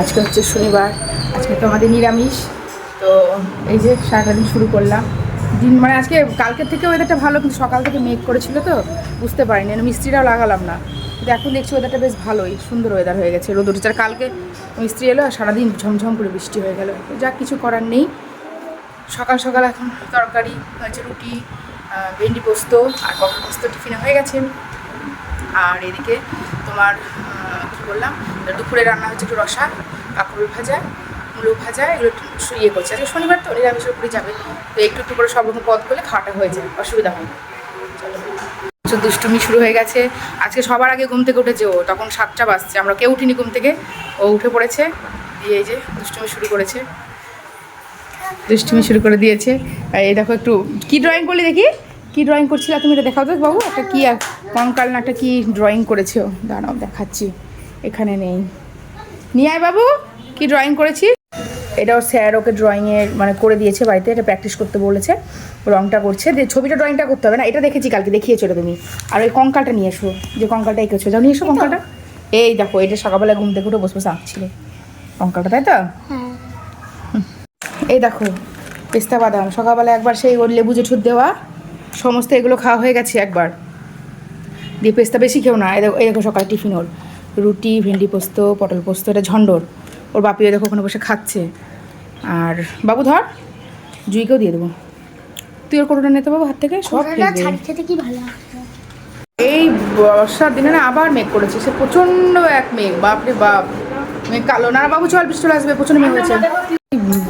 আজকে হচ্ছে শনিবার। আজকে তো আমাদের নিরামিষ। তো এই যে সারাটা দিন শুরু করলাম। দিন মানে আজকে কালকের থেকে ওয়েদারটা ভালো, কিন্তু সকাল থেকে মেঘ করেছিল তো, বুঝতে পারিনি। মিস্ত্রিটাও লাগালাম না। কিন্তু এখন দেখছি ওয়েদারটা বেশ ভালোই, সুন্দর ওয়েদার হয়ে গেছে। রোদ উঠেছে। আর কালকে মিস্ত্রি এলো আর সারাদিন ঝমঝম করে বৃষ্টি হয়ে গেল। যা কিছু করার নেই। সকাল সকাল এখন তরকারি, হয়েছে রুটি ভেন্ডি পোস্ত আর পটল পোস্ত টিফিনে হয়ে গেছে। আর এদিকে তোমার আহ, কি বললাম? দুপুরে রান্না হচ্ছে একটু রসা কাঁকরোল ভাজা মূলো ভাজা এগুলো একটু ইয়ে করছে। আজকে শনিবার তো নিরামিষের উপরে যাবে তো একটু একটু করে সব রকম পদ করলে খাওয়াটা হয়ে যায় অসুবিধা হয় চলো। দুষ্টুমি শুরু হয়ে গেছে। আজকে সবার আগে ঘুম থেকে উঠেছে ও তখন সাতটা বাজছে। আমরা কেউ উঠিনি ঘুম থেকে। ও উঠে পড়েছে দিয়ে এই যে দুষ্টুমি শুরু করেছে। দুষ্টুমি শুরু করে দিয়েছে। এই দেখো একটু কি ড্রয়িং করলি দেখি? কি ড্রয়িং করছিলে তুমি এটা দেখাও তো বাবু একটা কি কঙ্কাল না একটা কি ড্রয়িং করেছ দাঁড়াও দেখাচ্ছি। এখানে নেই। নিয়ে আয় বাবু কি ড্রয়িং করেছি এটাও স্যার ওকে ড্রয়িংয়ের মানে করে দিয়েছে বাড়িতে এটা প্র্যাকটিস করতে বলেছে রংটা করছে। যে ছবিটা ড্রয়িংটা করতে হবে না এটা দেখেছি কালকে দেখিয়েছো এটা তুমি। আর ওই কঙ্কালটা নিয়ে এসো যে কঙ্কালটা এঁকেছো যাও নিয়ে এসো কঙ্কালটা। এই দেখো এটা সকালবেলা ঘুম থেকে উঠে বসে বসে আঁকছিল। কঙ্কালটা তাই তো? এই দেখো পেস্তা বাদাম সকালবেলা একবার সেই ওর লেবু জেঠুর দেওয়া সমস্ত এগুলো খাওয়া হয়ে গেছে একবার। দিয়ে পেস্তা বেশি খেও না এই দেখো এই দেখো সকাল টিফিন ওর। রুটি ভেন্ডি পোস্ত পটল পোস্ত এটা ঝন্ডর। ওর বাপিও দেখো ওখানে বসে খাচ্ছে। আর বাবু ধর জুইকেও দিয়ে দেবো। তুই ওর কোটোটা নিতে পাবো হাত থেকে সব ছোটটা খেতে কি ভালো এই বর্ষার দিনে না আবার মেঘ করেছে সে প্রচণ্ড এক মেঘ বাপরে বাপ। মেঘ কালো। না বাবু চল বৃষ্টি চলে আসবে প্রচণ্ড মেঘ হয়েছে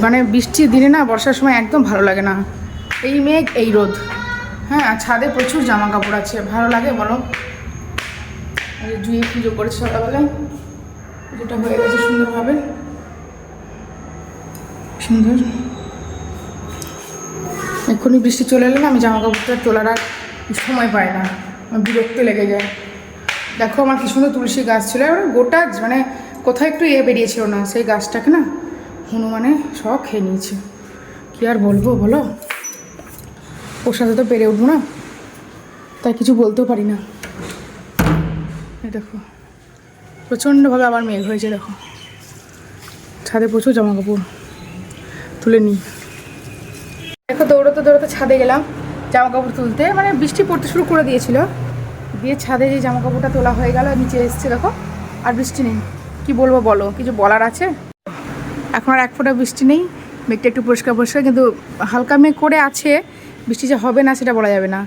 মানে বৃষ্টির দিনে না বর্ষার সময় একদম ভালো লাগে না। এই মেঘ এই রোদ। হ্যাঁ ছাদে প্রচুর জামা কাপড় আছে ভালো লাগে বলো। জুয়ে পুজো করেছে সকালবেলায় পুজোটা হয়ে গেছে সুন্দরভাবে। সুন্দর। এক্ষুনি বৃষ্টি চলে এলে না আমি জামা কাপড়টা তোলার আর সময় পাই না। আমার বিরক্ত লেগে যায়। দেখো আমার কি সুন্দর তুলসী গাছ ছিল। এবার গোটা মানে কোথাও একটু ইয়ে বেরিয়েছিল না। সেই গাছটাকে না হনুমানে সব খেয়ে নিয়েছে। কী আর বলব বলো? ওর সাথে তো পেরে উঠবো না। তাই কিছু বলতেও পারি না। দেখো। প্রচণ্ডভাবে আবার মেঘ হয়েছে, দেখো। ছাদে প্রচুর জামা কাপড় তুলে নিই। দেখো, দৌড়তে দৌড়তে ছাদে গেলাম জামা কাপড় তুলতে। মানে বৃষ্টি পড়তে শুরু করে দিয়েছিল। দিয়ে ছাদে যে জামা কাপড়টা তোলা হয়ে গেল, নিচে এসছে, দেখো। আর বৃষ্টি নেই। কি বলব বলো? কিছু বলার আছে? এখন আর এক ফোঁটা বৃষ্টি নেই। মেঘটা একটু পরিষ্কার পরিষ্কার, কিন্তু হালকা মেঘ করে আছে। বৃষ্টি যে হবে না, সেটা বলা যাবে না।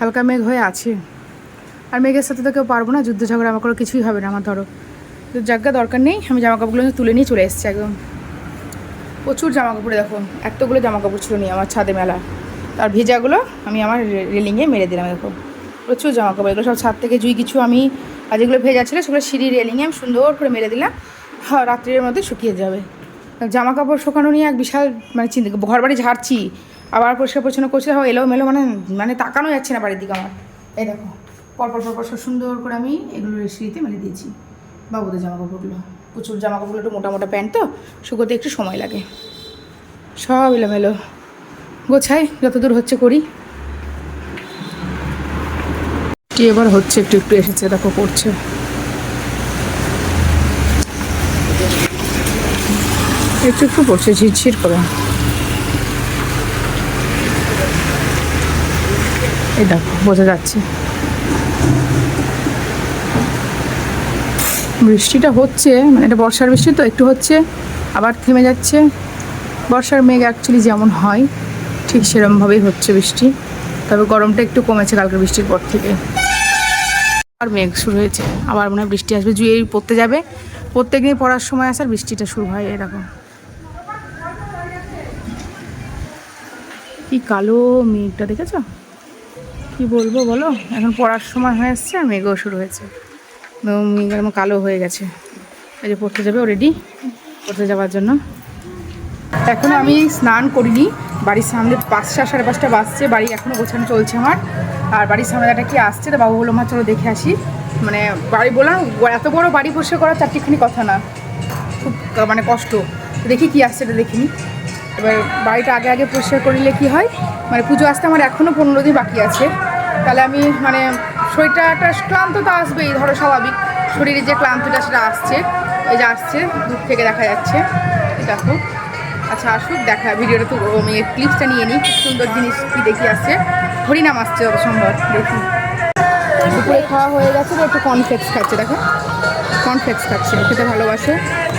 হালকা মেঘ হয়ে আছে। আর মেঘের সাথে তো কেউ পারব না, যুদ্ধ ঝগড়া আমার কোনো কিছুই হবে না আমার, ধরো। তো জায়গা দরকার নেই, আমি জামা কাপড়গুলো তুলে নিয়ে চলে এসেছি একদম। প্রচুর জামা কাপড়ে দেখো, এতগুলো জামা কাপড় ছিল নি আমার ছাদে মেলা। আর ভেজাগুলো আমি আমার রেলিংয়ে মেরে দিলাম দেখো। প্রচুর জামা কাপড় এগুলো সব ছাদ থেকে জুই কিছু আমি, আর যেগুলো ভেজা ছিল সেগুলো সিঁড়ি রেলিংয়ে আমি সুন্দর করে মেরে দিলাম। হ্যাঁ রাত্রির মধ্যে শুকিয়ে যাবে। জামা কাপড় শুকানো নিয়ে এক বিশাল মানে চিন্তা ঘর বাড়ি ঝাড়ছি। আবার পরিষ্কার পরিচ্ছন্ন করছি এলো মেলো মানে মানে তাকানো যাচ্ছে না বাড়ির দিকে আমার। এই দেখো। পরপর পরপর সব সুন্দর করে আমি এগুলো সিঁড়িতে মেলে দিয়েছি। বাবুদের জামা কাপড়গুলো প্রচুর জামা কাপড়গুলো একটু মোটা মোটা প্যান্ট তো, শুকোতে একটু সময় লাগে। সব এলোমেলো। গোছাই, যতদূর হচ্ছে করি। কি এবার হচ্ছে, একটু একটু এসেছে, দেখো করছে একটু একটু পড়ছে, ঝিরঝির করে। এই দেখো, বোঝা যাচ্ছে। বৃষ্টিটা হচ্ছে মানে এটা বর্ষার বৃষ্টি তো, একটু হচ্ছে, আবার থেমে যাচ্ছে। বর্ষার মেঘ অ্যাকচুয়ালি যেমন হয়, ঠিক সেরমভাবেই হচ্ছে বৃষ্টি। তবে গরমটা একটু কমেছে কালকের বৃষ্টির পর থেকে। আর মেঘ শুরু হয়েছে, আবার মনে হয় বৃষ্টি আসবে জুয়ে পড়তে যাবে। প্রত্যেক দিন পড়ার সময় আসার বৃষ্টিটা শুরু হয়, এরকম। কি কালো মেঘটা দেখেছ? কি বলব বলো? এখন পড়ার সময় হয়ে এসছে আর মেঘও শুরু হয়েছে। এরকম কালো হয়ে গেছে। এই যে পড়তে যাবে রেডি পড়তে যাওয়ার জন্য। এখনও আমি স্নান করিনি। বাড়ির সামনে পাঁচটা, সাড়ে পাঁচটা বাজছে। বাড়ি এখনও গোছানো চলছে আমার। আর বাড়ির সামনে একটা কি আসছে, তো বাবু বলল, মা, চলো দেখে আসি। মানে বাড়ি বললাম, এত বড় বাড়ি পরিষ্কার করা চারটিখানি কথা না। খুব মানে কষ্ট। দেখি কি আসছে, এটা দেখিনি। এবার বাড়িটা আগে আগে পরিষ্কার করলে কি হয়? মানে পুজো আসতে আমার এখনও পনেরো দিন বাকি আছে। তাহলে আমি মানে শরীরটা একটা ক্লান্ত তো আসবেই, ধরো স্বাভাবিক। শরীরে যে ক্লান্তটা সেটা আসছে এই যে আসছে, দূর থেকে দেখা যাচ্ছে। দেখো। আচ্ছা আসুক, দেখা, ভিডিওটা তো আমি ক্লিপসটা নিয়ে নিই সুন্দর জিনিস কি দেখি আসছে। হরিনাম আসছে, যত সম্ভব, দেখি। দুপুরে খাওয়া হয়ে গেছে তো একটু কনফ্লেক্স খাচ্ছে, দেখো। কনফ্লেক্স খাচ্ছে, খেতে ভালোবাসে।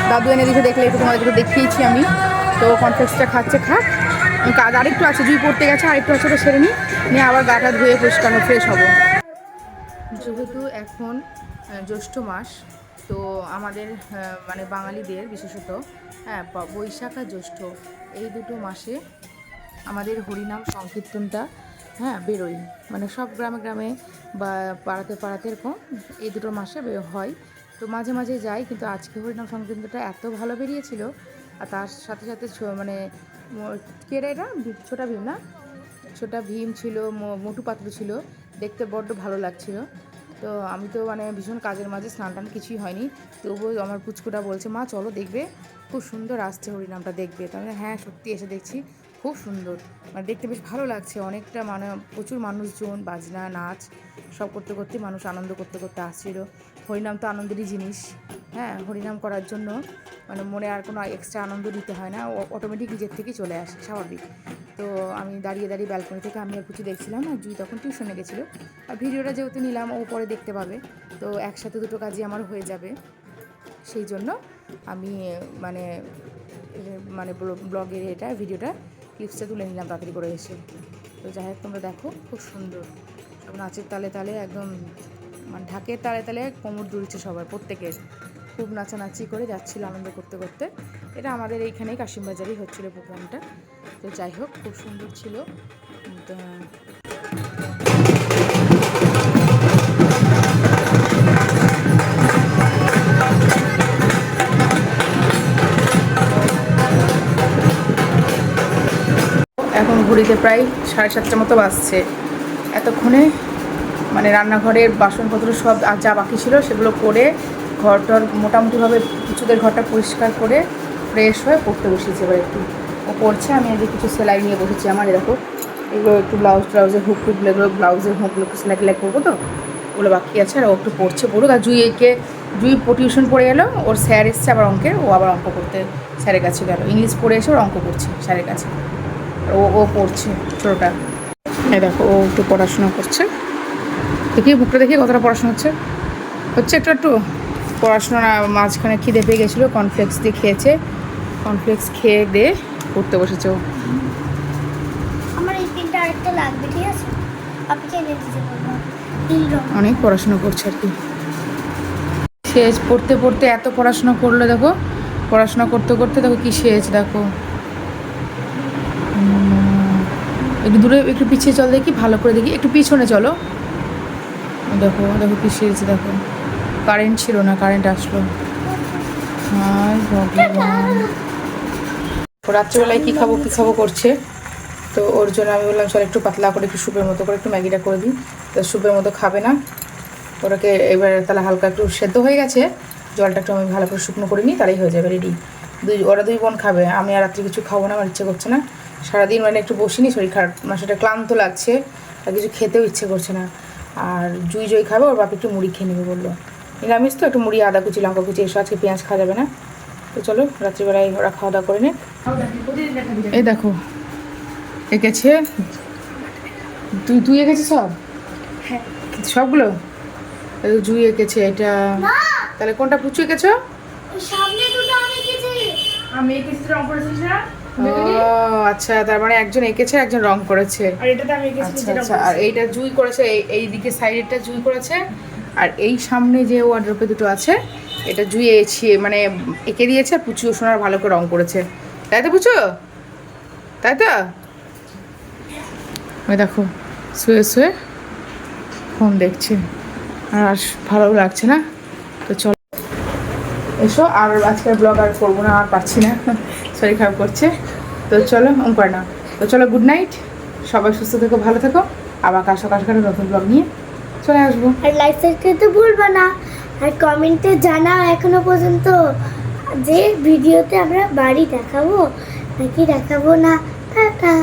দাদু এনে দিকে দেখলে, একটু তোমাদেরকে দেখিয়েছি আমি। তো কনফ্লেক্সটা খাচ্ছে, খাক। কাজ আরেকটু আছে, জুই পড়তে গেছে, আরেকটু আছে সেরে নিই। নিয়ে আবার গাটা ধুয়ে পরিষ্কার ফ্রেশ হব। যেহেতু এখন জ্যৈষ্ঠ মাস, তো আমাদের মানে বাঙালিদের বিশেষত হ্যাঁ বৈশাখ আর জ্যৈষ্ঠ, এই দুটো মাসে আমাদের হরিনাম সংকীর্তনটা হ্যাঁ বেরোয়। মানে সব গ্রামে গ্রামে বা পাড়াতে পাড়াতে এরকম এই দুটো মাসে হয়। তো মাঝে মাঝে যাই, কিন্তু আজকে হরিনাম সংকীর্তনটা এত ভালো বেরিয়েছিল, আর তার সাথে সাথে মানে ম- কে এটা ছোটা ভীম না? ছোটা ভীম ছিল মোটু পাতলু ছিল। দেখতে বড্ড ভালো লাগছিল। তো আমি তো মানে ভীষণ কাজের মাঝে স্নান টান কিছুই হয়নি। তবুও আমার পুচকুটা বলছে, মা, চলো দেখবে। খুব সুন্দর আসছে হরিনামটা দেখবে। তো আমি হ্যাঁ সত্যি এসে দেখছি। খুব সুন্দর। মানে দেখতে বেশ ভালো লাগছে। অনেকটা মানে প্রচুর মানুষজন, বাজনা, নাচ, সব করতে করতে মানুষ আনন্দ করতে করতে আসছিল। হরিনাম তো আনন্দেরই জিনিস। হ্যাঁ হরিনাম করার জন্য মানে মনে আর কোনো এক্সট্রা আনন্দ দিতে হয় না। অটোমেটিক নিজের থেকেই চলে আসে, স্বাভাবিক। তো আমি দাঁড়িয়ে দাঁড়িয়ে ব্যালকনি থেকে আমি আর কিছু দেখছিলাম আর জুই তখন টিউশনে গেছিল। আর ভিডিওটা যেহেতু নিলাম, ও পরে দেখতে পাবে। তো একসাথে দুটো কাজই আমার হয়ে যাবে। সেই জন্য আমি মানে মানে ব্লগের এটা, ভিডিওটা ক্লিপসটা তুলে নিলাম তাড়াতাড়ি করে এসে। তো যাই হোক, তোমরা দেখো, খুব সুন্দর। সব নাচের তালে তালে একদম মানে ঢাকের তালে তালে কোমর দুলছে সবার, প্রত্যেকের। খুব নাচানাচি করে যাচ্ছিল আনন্দ করতে করতে। এটা আমাদের এইখানেই কাশিমবাজারেই হচ্ছিল প্রোগ্রামটা তো যাই হোক, খুব সুন্দর ছিল। এখন ঘড়িতে প্রায় সাড়ে সাতটার মতো বাজছে। এতক্ষণে মানে রান্নাঘরের বাসনপত্র সব যা বাকি ছিল সেগুলো করে ঘরটর মোটামুটিভাবে কিছুদের ঘরটা পরিষ্কার করে ফ্রেশ হয়ে পড়তে বসেছি এবার একটু। পড়ছে আমি এদিকে কিছু সেলাই নিয়ে বসেছি আমার এরকম এগুলো একটু ব্লাউজ ট্রাউজের হুক টুকগুলো এগুলো ব্লাউজের হুকগুলো সেলাই টেলাই করব তো? ওগুলো বাকি আছে আর ও একটু পড়ছে পড়ুক আর জুই একে জুই টিউশন পড়ে এলো, ওর স্যার এসছে আবার অঙ্কের, ও আবার অঙ্ক করতে স্যারের কাছে গেল। ইংলিশ পড়ে এসে ওর অঙ্ক করছে স্যারের কাছে। আর ও ও পড়ছে ছোটোটা। এই দেখো, ও একটু পড়াশোনা করছে। দেখি বুকটা দেখি কতটা পড়াশোনা হচ্ছে। হচ্ছে একটু একটু পড়াশোনা মাঝখানে খিদে পেয়ে গেছিল কনফ্লেক্স দিয়ে খেয়েছে। কনফ্লেক্স খেয়ে দিয়ে পড়তে বসেছে। আমার এই তিনটা আরেকটা লাগবে ঠিক আছে? আপনাকে এনে দিতে রং। অনেক পড়াশোনা করছে আর কি। শেষ পড়তে পড়তে এত পড়াশোনা করল দেখো পড়াশোনা করতে করতে দেখো কি শেষ দেখো। একটু দূরে একটু পিছিয়ে চল দেখি ভালো করে দেখি। একটু পিছনে চলো। দেখো দেখো কি শেষ দেখো। কারেন্ট ছিল না কারেন্ট আসলো। ভগবান। ও রাত্রেবেলায় কী খাব কী খাব করছে? তো ওর জন্য আমি বললাম, চল একটু পাতলা করে একটু স্যুপের মতো করে একটু ম্যাগিটা করে দিই। তো স্যুপের মতো খাবে না। ওটাকে এবার তাহলে হালকা একটু সেদ্ধ হয়ে গেছে। জলটা একটু আমি ভালো করে শুকনো করে নিই, তাহলেই হয়ে যাবে রেডি দুই, ওরা দুই বোন খাবে। আমি আর রাত্রে কিছু খাব না, আমার ইচ্ছে করছে না। সারাদিন মানে একটু বসিনি, শরীর খারাপ মানে সেটা ক্লান্ত লাগছে। আর কিছু খেতেও ইচ্ছে করছে না। আর জুই জুই খাবে, ওর বাপ একটু মুড়ি খেয়ে নেবে বলল। নিরামিষ তো, একটু মুড়ি, আদা কুচি, লঙ্কা কুচি, এসব আজকে পেঁয়াজ খাওয়া যাবে না। তো চলো রাত্রিবেলায় ওরা খাওয়া দাওয়া করে নে এই দেখো এঁকেছে তুই তুই এঁকেছিস সব? হ্যাঁ। সবগুলো? জুই এঁকেছে এটা তাহলে কোনটা পুচু এঁকেছো ওই সামনে দুটো আমি কিছু আমি এঁকেছি রং করেছিস না? ও আচ্ছা তার মানে একজন এঁকেছে একজন রং করেছে। আর এটাতে আমি এঁকেছি আচ্ছা আচ্ছা আর এইটা জুই করেছে এই এই দিকে সাইডেরটা জুই করেছে। আর এই সামনে যে ওয়ার্ড্রোপে দুটো আছে এটা এছি মানে এঁকে দিয়েছে আর পুচু সোনার ভালো করে রং করেছে। তাই তো পুচু? তাই তো? ওই দেখো, শুয়ে শুয়ে ফোন দেখছে। আর ভালো লাগছে না? তো চল। এসো, আর আজকের ব্লগ আর করব না, আর পারছি না। শরীর খারাপ করছে। তো চলো করে না। তো চলো গুড নাইট সবাই সুস্থ থেকো, ভালো থেকো। আবার কার সকাল সকালে নতুন ব্লগ নিয়ে চলে আসব। আর লাইক সাবস্ক্রাইব তো ভুলবে না। আর কমেন্টে জানাও এখনও পর্যন্ত যে ভিডিওতে আমরা বাড়ি দেখাবো নাকি দেখাবো না? টাটা।